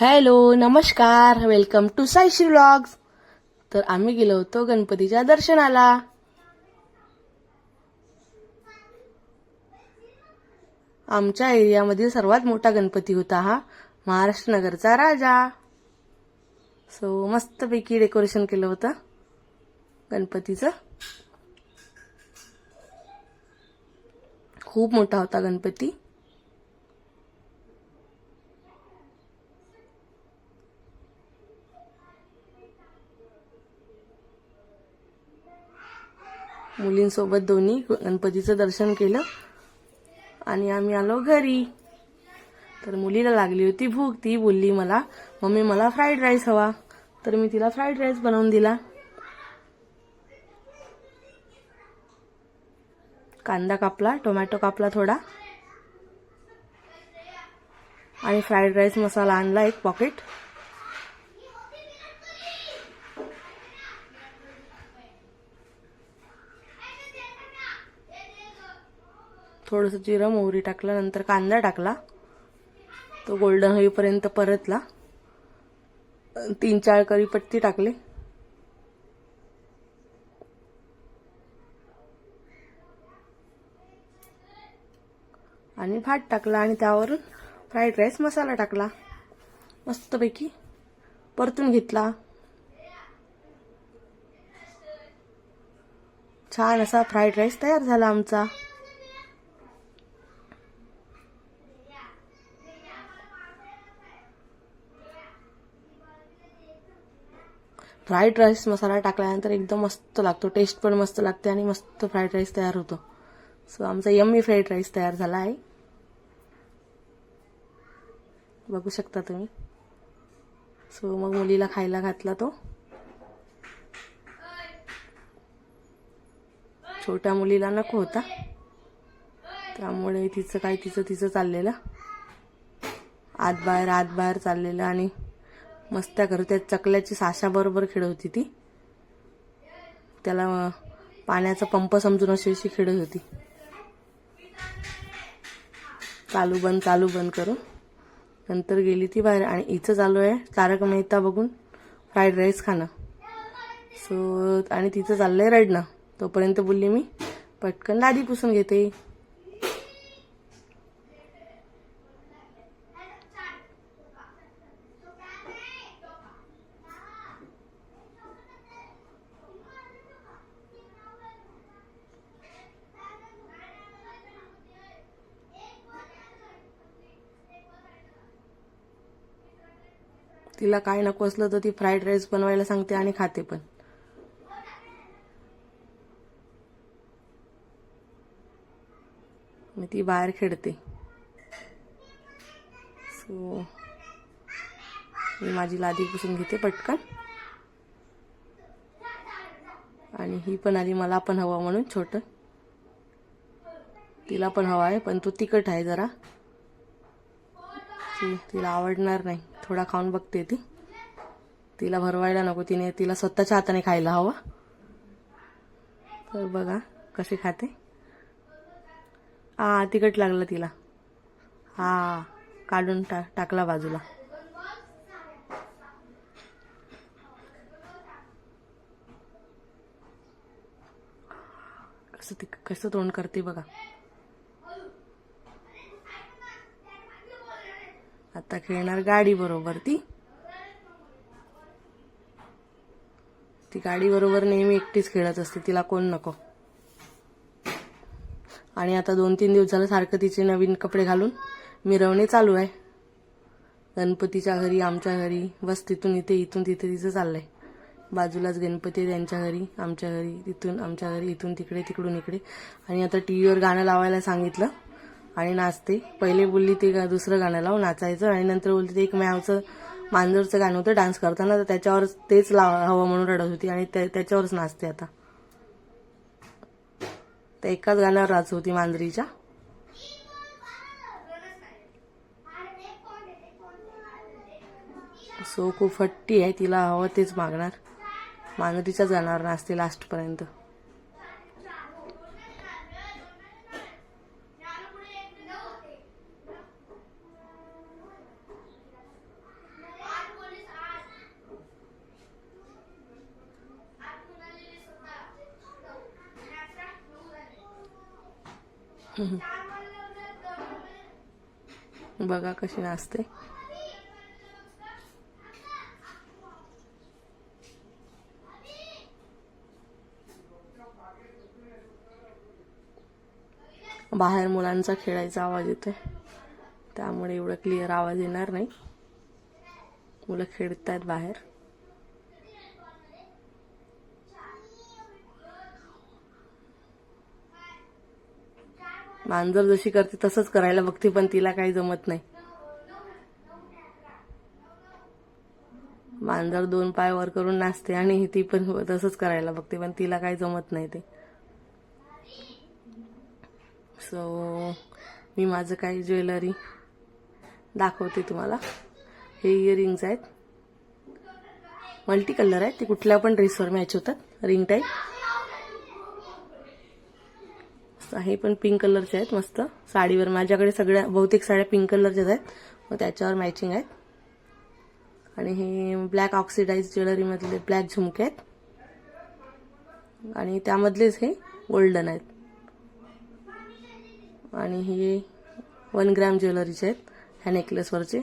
Hello नमस्कार. Welcome to Saishree vlogs तर आम्ही गेलो होतो गणपतीच्या दर्शनाला. आमच्या एरियामधील सर्वात मोठा गणपती होता हा महाराष्ट्र नगरचा राजा. सो मस्तपैकी डेकोरेशन केलं होतं गणपतीचं. खूप मोठा होता गणपती. मुलींसोबत दोन्ही गणपतीचं दर्शन केलं. आणि आम्ही आलो घरी. तर मुलीला लागली होती भूक. ती बोलली मला मम्मी मला फ्राईड राईस हवा. तर मी तिला फ्राईड राईस बनवून दिला. कांदा कापला टोमॅटो कापला थोडा. आणि फ्राईड राईस मसाला आणला एक पॉकेट. थोडंसं जिरं मोहरी टाकलं नंतर कांदा टाकला. तो गोल्डन होईपर्यंत परतला. तीन चार करीपत्ती टाकली. आणि भात टाकला आणि त्यावरून फ्राईड राईस मसाला टाकला. मस्तपैकी परतून घेतला. छान असा फ्राईड राईस तयार झाला आमचा. फ्राईड राईस मसाला टाकल्यानंतर एकदम मस्त लागतो. टेस्ट पण मस्त लागते आणि मस्त फ्राईड राईस तयार होतो. सो आमचा यम्मी फ्राईड राईस तयार झाला आहे. बघू शकता तुम्ही. सो मग मुलीला खायला घातला तो. छोट्या मुलीला नको होता. त्यामुळे तिचं काय तिचं तिचं चाललेलं. आत बाहेर आत बाहेर चाललेलं आणि मस्त्या करत त्या चकल्याची साशाबरोबर खेळत होती ती. त्याला पाण्याचा पंप समजून अशी अशी खेळत होती. चालू बंद चालू बंद करून. नंतर गेली ती बाहेर आणि इथं चालू आहे. तारक मेहता बघून फ्राईड राईस खाणं. सो आणि तिचं चाललंय रडणं. तोपर्यंत बोलली मी पटकन लादी पुसून घेते. तिला काय नको असलं तर ती फ्राईड राईस बनवायला सांगते आणि खाते पण. मग ती बाहेर खेळते. सो मी माझी लादी पुसून घेते पटकन. आणि ही पण आली मला पण हवा म्हणून छोट. तिला पण हवा आहे पण तो तिखट आहे जरा. तिला आवडणार नाही. थोडा खाऊन बघते ती. तिला भरवायला नको तिने तिला स्वतःच्या हाताने खायला हवं. तर बघा कशी खाते. आ तिखट लागलं तिला. हा काढून टा टाकला बाजूला. कसं ती कसं तोंड करते बघा. आता खेळणार गाडी बरोबर ती. ती गाडी बरोबर नेहमी एकटीच खेळत असते तिला कोण नको. आणि आता दोन तीन दिवसाला सारखं तिचे नवीन कपडे घालून मिरवणे चालू आहे. गणपतीच्या घरी आमच्या घरी बस तिथून इथे इथून तिथे तिचं चाललंय. बाजूलाच गणपती आहे त्यांच्या घरी आमच्या घरी तिथून आमच्या घरी इथून तिकडे तिकडून इकडे. आणि आता टी व्हीवर गाणं लावायला सांगितलं. आणि नाचते. पहिले बोलली ते गा- दुसरं गाणं लावून नाचायचं आणि नंतर बोलली ते एक मॅवचं मांजरचं गाणं होतं डान्स करताना. तर त्याच्यावर तेच लाव हवं म्हणून रडत होती आणि त्याच्यावरच नाचते आता. तर एकाच गाण्यावर नाच होती मांजरीच्या. सो खूप फट्टी आहे तिला हवं तेच मागणार. मांजरीच्याच गाण्यावर नाचते लास्टपर्यंत. बघा कशी नाचते. बाहेर मुलांचा खेळायचा आवाज येतोय. त्यामुळे एवढं क्लिअर आवाज येणार नाही. मुलं खेळत आहेत बाहेर. मांजर जशी करते तसंच करायला बघते पण तिला काही जमत नाही. मांजर दोन पाय वर करून नाचते आणि ती पण तसंच करायला बघते पण तिला काही जमत नाही ते. सो मी माझं काही ज्वेलरी दाखवते तुम्हाला. हे इयरिंग्स आहेत. मल्टी कलर आहेत ते कुठल्या पण ड्रेसवर मॅच होतात. रिंग टाईप हे पण पिंक कलरचे आहेत मस्त. साडीवर माझ्याकडे सगळ्या बहुतेक साड्या पिंक कलरच्याच आहेत. मग त्याच्यावर मॅचिंग आहेत. आणि हे ब्लॅक ऑक्सिडाईज ज्वेलरीमधले ब्लॅक झुमके आहेत. आणि त्यामधलेच हे गोल्डन आहेत. आणि हे वन ग्रॅम ज्वेलरीचे आहेत ह्या नेकलेसवरचे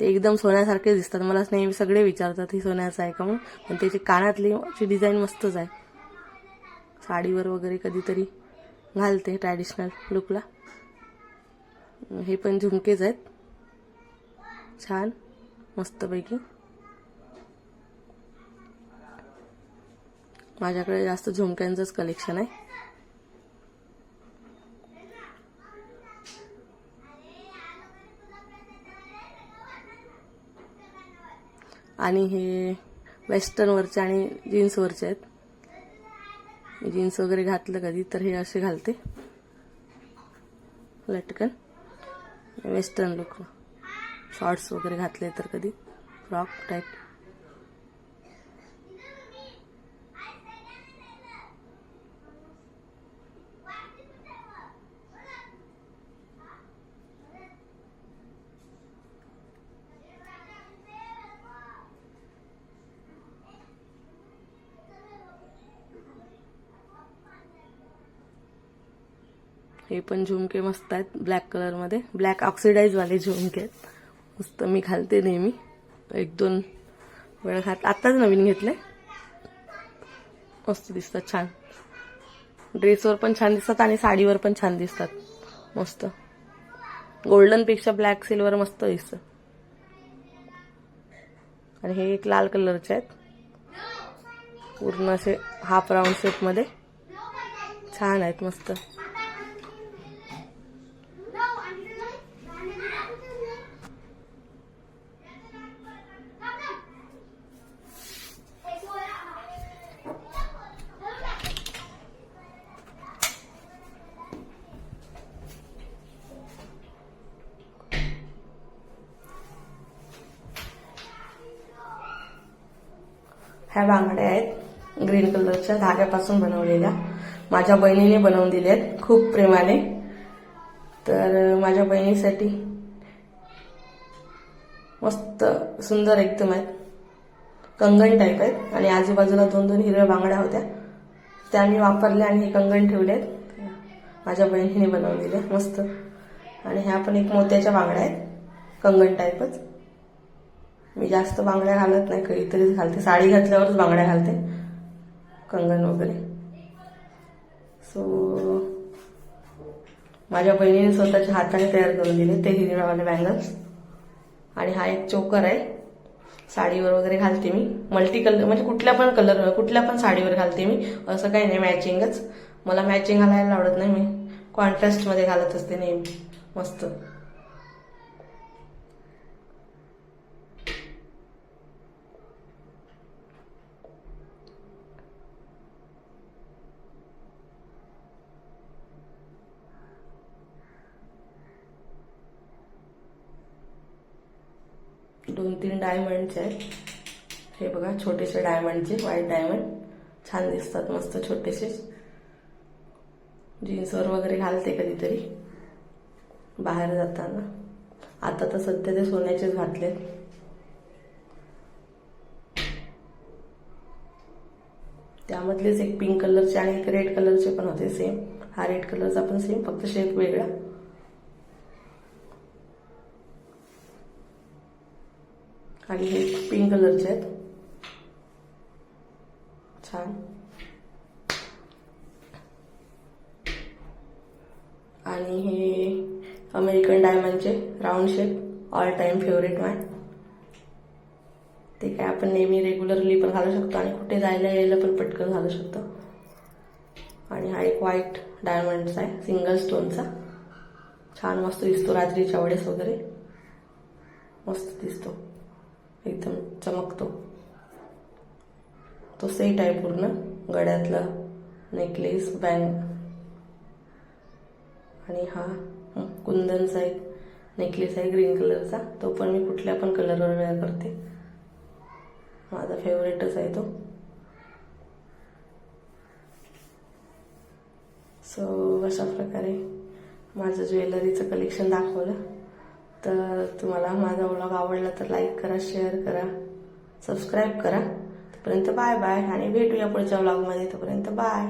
ते एकदम सोन्यासारखे दिसतात. मला नेहमी सगळे विचारतात हे सोन्याचं आहे का म्हणून पण त्याची कानातली ची डिझाईन मस्तच आहे. साडीवर वगैरे कधीतरी घालते ट्रॅडिशनल लुकला हे पण झुमकेच आहेत. छान मस्तपैकी. माझ्याकडे जास्त झुमक्यांचंच कलेक्शन आहे. आणि हे वेस्टर्नवरचे आणि जीन्सवरचे आहेत. जीन्स वगैरे घातलं कधी तर हे असे घालते. लटकन. वेस्टर्न लुक शॉर्ट्स वगैरे घातले तर कधी. फ्रॉक टाईप हे पण झुमके मस्त आहेत ब्लॅक कलरमध्ये ब्लॅक ऑक्सिडाईजवाले झुमके आहेत. मस्त मी घालते नेहमी. एक दोन वेळ घात आत्ताच नवीन घेतले मस्त दिसतात छान. ड्रेसवर पण छान दिसतात आणि साडीवर पण छान दिसतात. मस्त. गोल्डनपेक्षा ब्लॅक सिल्वर मस्त दिसतं. आणि हे एक लाल कलरचे आहेत. पूर्ण असे हाफ राऊंड शेपमध्ये छान आहेत मस्त. ह्या बांगड्या आहेत ग्रीन कलरच्या धाग्यापासून बनवलेल्या. माझ्या बहिणीने बनवून दिल्या आहेत खूप प्रेमाने. तर माझ्या बहिणीसाठी मस्त सुंदर एकदम आहेत. कंगण टाईप आहेत आणि आजूबाजूला दोन दोन हिरव्या बांगड्या होत्या. त्या मी वापरल्या आणि हे कंगण ठेवले आहेत माझ्या बहिणीने बनवलेल्या मस्त. आणि ह्या पण एक मोत्याच्या बांगड्या आहेत कंगण टाईपच मी जास्त बांगड्या घालत नाही कधीतरीच घालते. साडी घातल्यावरच बांगड्या घालते. कंगन वगैरे. सो माझ्या बहिणीने स्वतःच्या हाताने तयार करून दिले ते हिरव्यावाले बँगल्स आणि हा एक चोकर आहे. साडीवर वगैरे घालते मी. मल्टी कलर म्हणजे कुठल्या पण कलर कुठल्या पण साडीवर घालते मी. असं काही नाही मॅचिंगच मला मॅचिंग घालायला आवडत नाही मी. कॉन्ट्रास्टमध्ये घालत असते नेहमी. मस्त. दोन तीन डायमंडचे आहेत. हे बघा छोटेसे डायमंडचे व्हाईट डायमंड छान दिसतात मस्त छोटेसे. जीन्सवर वगैरे घालते कधीतरी. बाहेर जाताना. आता तर सध्या ते सोन्याचेच घातले त्यामधलेच एक पिंक कलरचे आणि एक रेड कलरचे पण होते सेम हा रेड कलरचा पण सेम फक्त शेप वेगळा. आणि हे पिंक कलरचे आहेत. छान. आणि हे American डायमंडचे round shape all time favourite my ते काय आपण नेहमी रेग्युलरली पण घालू शकतो आणि कुठे जायला यायला पण पटकन घालू शकतो. आणि हा एक व्हाईट डायमंडचा आहे सिंगल स्टोनचा छान मस्त दिसतो रात्रीच्या वेळेस वगैरे. मस्त दिसतो. एकदम चमकतो. तो सेट आहे पूर्ण गळ्यातला नेकलेस बँग आणि हा कुंदनचा एक नेकलेस आहे ग्रीन कलरचा तो पण मी कुठल्या पण कलरवर वेअर करते. माझा फेवरेटच आहे तो. सो अशा प्रकारे माझं ज्वेलरीचं कलेक्शन दाखवलं. तर तुम्हाला माझा व्लॉग आवडला तर लाईक करा शेअर करा सबस्क्राईब करा. तोपर्यंत बाय बाय आणि भेटूया पुढच्या व्लॉगमध्ये तोपर्यंत बाय